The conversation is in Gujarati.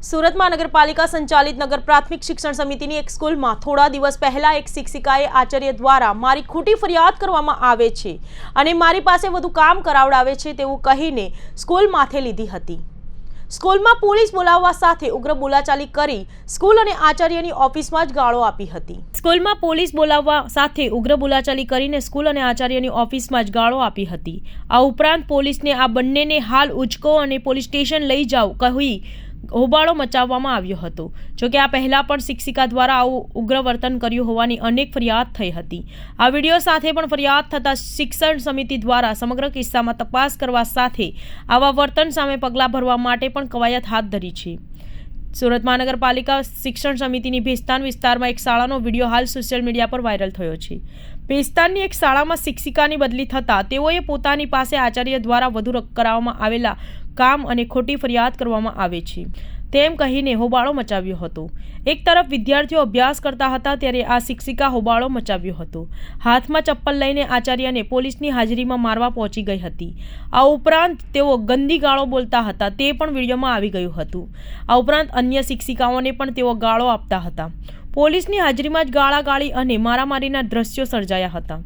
સુરતમાં નગરપાલિકા સંચાલિત નગર પ્રાથમિક શિક્ષણ સમિતિની એક સ્કૂલમાં થોડા દિવસ પહેલા એક શિક્ષિકાએ આચાર્ય દ્વારા મારી ખોટી ફરિયાદ કરવામાં આવે છે અને મારી પાસે વધુ કામ કરાવડાવે છે તેવું કહીને સ્કૂલ માથે લીધી હતી. સ્કૂલમાં પોલીસ બોલાવવા સાથે ઉગ્ર બોલાચાલી કરી સ્કૂલ અને આચાર્યની ઓફિસમાં જ ગાળો આપી હતી. સ્કૂલમાં પોલીસ બોલાવવા સાથે ઉગ્ર બોલાચાલી કરીને સ્કૂલ અને આચાર્યની ઓફિસમાં જ ગાળો આપી હતી. આ ઉપરાંત પોલીસને આ બંનેને હાલ ઉચકો અને પોલીસ સ્ટેશન લઈ જાઓ કહી હોબાળો મચાવવામાં આવ્યો હતો. જોકે આ પહેલાં પણ શિક્ષિકા દ્વારા આવું ઉગ્ર વર્તન કર્યું હોવાની અનેક ફરિયાદ થઈ હતી. આ વીડિયો સાથે પણ ફરિયાદ થતાં શિક્ષણ સમિતિ દ્વારા સમગ્ર કિસ્સામાં તપાસ કરવા સાથે આવા વર્તન સામે પગલાં ભરવા માટે પણ કવાયત હાથ ધરી છે. સુરત મહાનગરપાલિકા શિક્ષણ સમિતિની ભેસ્તાન વિસ્તારમાં એક શાળાનો વીડિયો હાલ સોશિયલ મીડિયા પર વાયરલ થયો છે. ભેસ્તાનની એક શાળામાં શિક્ષિકાની બદલી થતાં તેઓએ પોતાની પાસે આચાર્ય દ્વારા વધુ કરાવવામાં આવેલા કામ અને ખોટી ફરિયાદ કરવામાં આવે છે. તેમ કહીને હોબાળો મચાવ્યો હતો. એક તરફ વિદ્યાર્થીઓ અભ્યાસ કરતા હતા ત્યારે આ શિક્ષિકા હોબાળો મચાવ્યો હતો. હાથમાં ચપ્પલ લઈને આચાર્યને પોલીસની હાજરીમાં મારવા પહોંચી ગઈ હતી. આ ઉપરાંત તેઓ ગંદી ગાળો બોલતા હતા તે પણ વિડીયોમાં આવી ગયું હતું. આ ઉપરાંત અન્ય શિક્ષિકાઓને પણ તેઓ ગાળો આપતા હતા. પોલીસની હાજરીમાં જ ગાળાગાળી અને મારામારીના દ્રશ્યો સર્જાયા હતા.